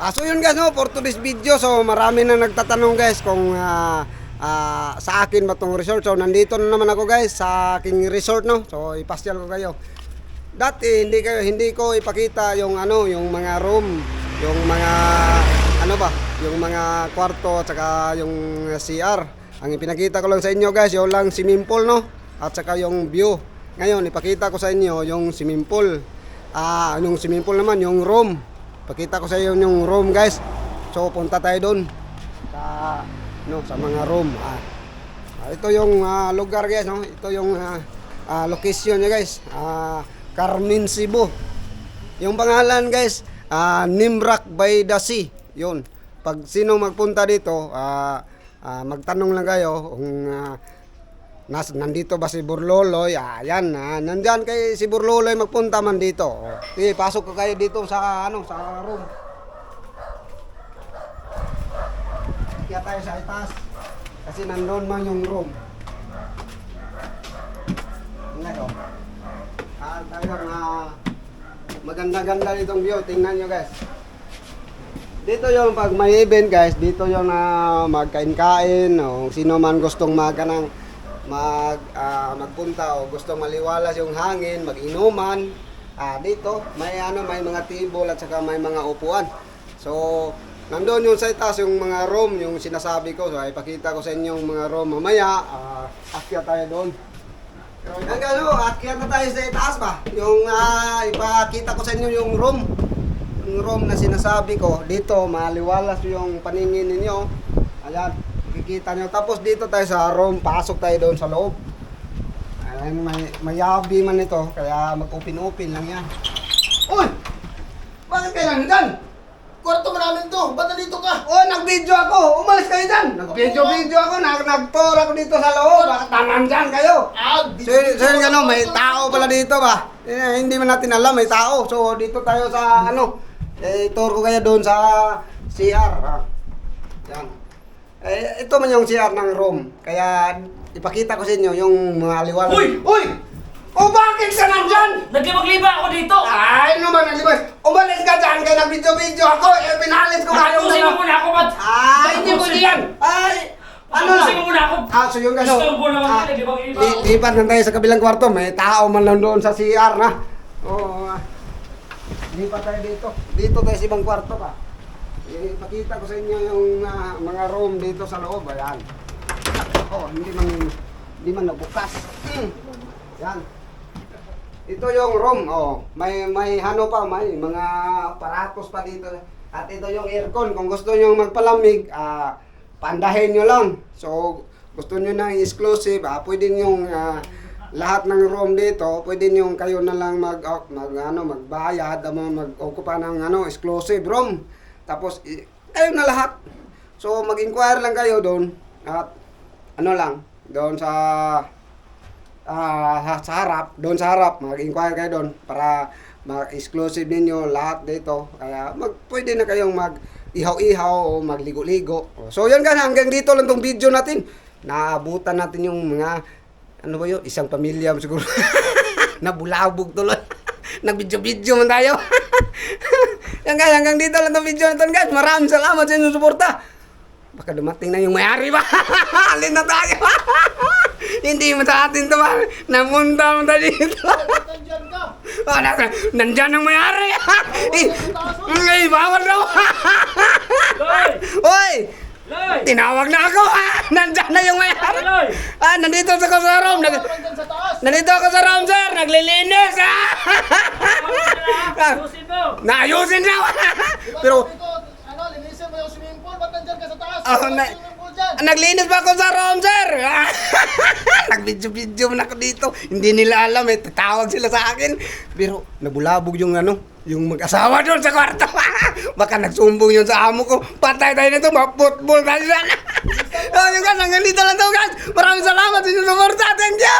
Ah, so yun guys, no, for today's video, so marami na nagtatanong guys kung ah, ah, sa akin ba tong resort. So nandito na naman ako guys sa aking resort, no. So ipasyal ko kayo. Dati hindi kayo hindi ko ipakita yung ano, yung mga room, yung mga ano ba, yung mga kwarto at saka yung CR. Ang ipinakita ko lang sa inyo guys, yung lang swimming pool, no. At saka yung view. Ngayon, ipakita ko sa inyo yung swimming pool. Ah, yung swimming pool naman, yung room. Pakita ko sa iyo yung room, guys. So, punta tayo doon sa no, sa mga room. Ah, ah, ito yung ah, lugar, guys, no. Ito yung ah, ah, location niya, guys. Ah, Carmen Cebu. Yung pangalan, guys, ah, Nimrak by the Sea. Yun. Pag sino magpunta dito, ah, ah, magtanong lang kayo kung ah, Nas, nandito ba si Burloloy? Ah, yan, ah, nandyan kay si Burloloy magpunta man dito. Oh. Sige, pasok ko kayo dito sa ano, sa room. Kaya tayo sa itaas. Kasi nandun man yung room. Ngayon. Ah, tayo ah, maganda-ganda ditong view. Tingnan nyo guys. Dito yung pag may event guys, dito yung na magkain-kain o sino man gustong magkanang mag ah, magpunta o gustong maliwalas yung hangin, mag-inuman. Ah, dito may ano may mga table at saka may mga upuan. So, nandoon yung sa itaas yung mga room, yung sinasabi ko. So, ipakita ko sa inyo yung mga room mamaya. Ah, akyat tayo doon. Hanggang ano, akyat na tayo sa itaas ba? Yung ah, ipakita ko sa inyo yung room yung room na sinasabi ko, dito maliwalas yung paningin ninyo. Ayan, kikita nyo. Tapos dito tayo sa room, pasok tayo doon sa loob. Ayan, may, mayabi man ito, kaya mag-open-open lang yan. Uy! Bakit kayo nandyan? Kwarto mo namin to. Ba't nandito ka? Oh, nag-video ako! Umalis kayo dyan! Nag-video-video ako, nag nag-tour ako dito sa loob. Bakit nandyan kayo? Ah, So, so yun ano, may tao pala dito ba? Eh, hindi man natin alam, may tao. So, dito tayo sa, ano, eh, tour ko kayo doon sa CR. Ah. Yan. Eh, ito man yung CR ng room. Kaya, ipakita ko sa inyo yung mga aliwala. Uy! Uy! O bakit ka nandyan? Naglibag-liba ako dito! Ay, ano ba nalibay? Umalis ka dyan, kaya nag-video-video ako. Eh, pinalis ko kayo. Tapusin mo muna ako, Pat! Ay, hindi pwede yan. Ay, ano lang? Tapusin mo muna ako! Ah, so yung gano. Istorbo naman ah, li- ako. Lipat na tayo sa kabilang kwarto. May tao man lang doon sa CR na. Oo. ah. lipat tayo dito. Dito tayo sa ibang kwarto pa. Ipakita ko sa inyo yung ah, mga room dito sa loob. Ayan. Oh, hindi man hindi man nabukas. Hmm. Yan. Ito yung room. Oh, may may ano pa, may mga aparatos pa dito. At ito yung aircon. Kung gusto niyo magpalamig, ah pandahin nyo lang. So, gusto nyo ng exclusive, ah, pwede yung lahat ng room dito, pwede nyo kayo na lang mag, ah, mag ano, magbayad, ama, mag-ocupa ng ano, exclusive room. Tapos, kayo na lahat. So, mag-inquire lang kayo doon. At, ano lang, doon sa, ah, sa harap, doon sa harap, mag-inquire kayo doon para ma-exclusive ninyo lahat dito. Kaya mag, pwede na kayong mag ihaw-ihaw o magligo-ligo. So yan guys, hanggang dito lang tong video natin. Naabutan natin yung mga ano ba yun, isang pamilya siguro. Nabulabog tuloy. Nag-video-video man tayo. yan guys, hanggang dito lang tong video natin guys. Maraming salamat sa inyong suporta. Baka dumating na yung may-ari ba? Alin na tayo. Hindi mo sa atin to ba? Namunta mo tayo dito. Nandyan ka. Oh, na, nandyan ang may-ari. eh, eh, bawal daw. Loy! Tinawag na ako ha! Nandyan na yung may-ari. Ah, nandito sa ko sa room. Nag, nandito ako sa room, sir. Naglilinis! Ayusin mo! Naayusin na. Diba Pero, ano, linisin mo yung swimming pool. Ba't nandyan ka sa taas? Ah, Wala na- naglinis pa ako sa room, sir. Nag-video-video na ako dito. Hindi nila alam eh. Tatawag sila sa akin. Pero, nabulabog yung ano, yung mag-asawa doon sa kwarto. Baka nagsumbong yun sa amo ko. Patay tayo na ito, ma-football tayo oh, yung guys, hanggang dito lang to guys. Maraming salamat sa inyo sa Thank you.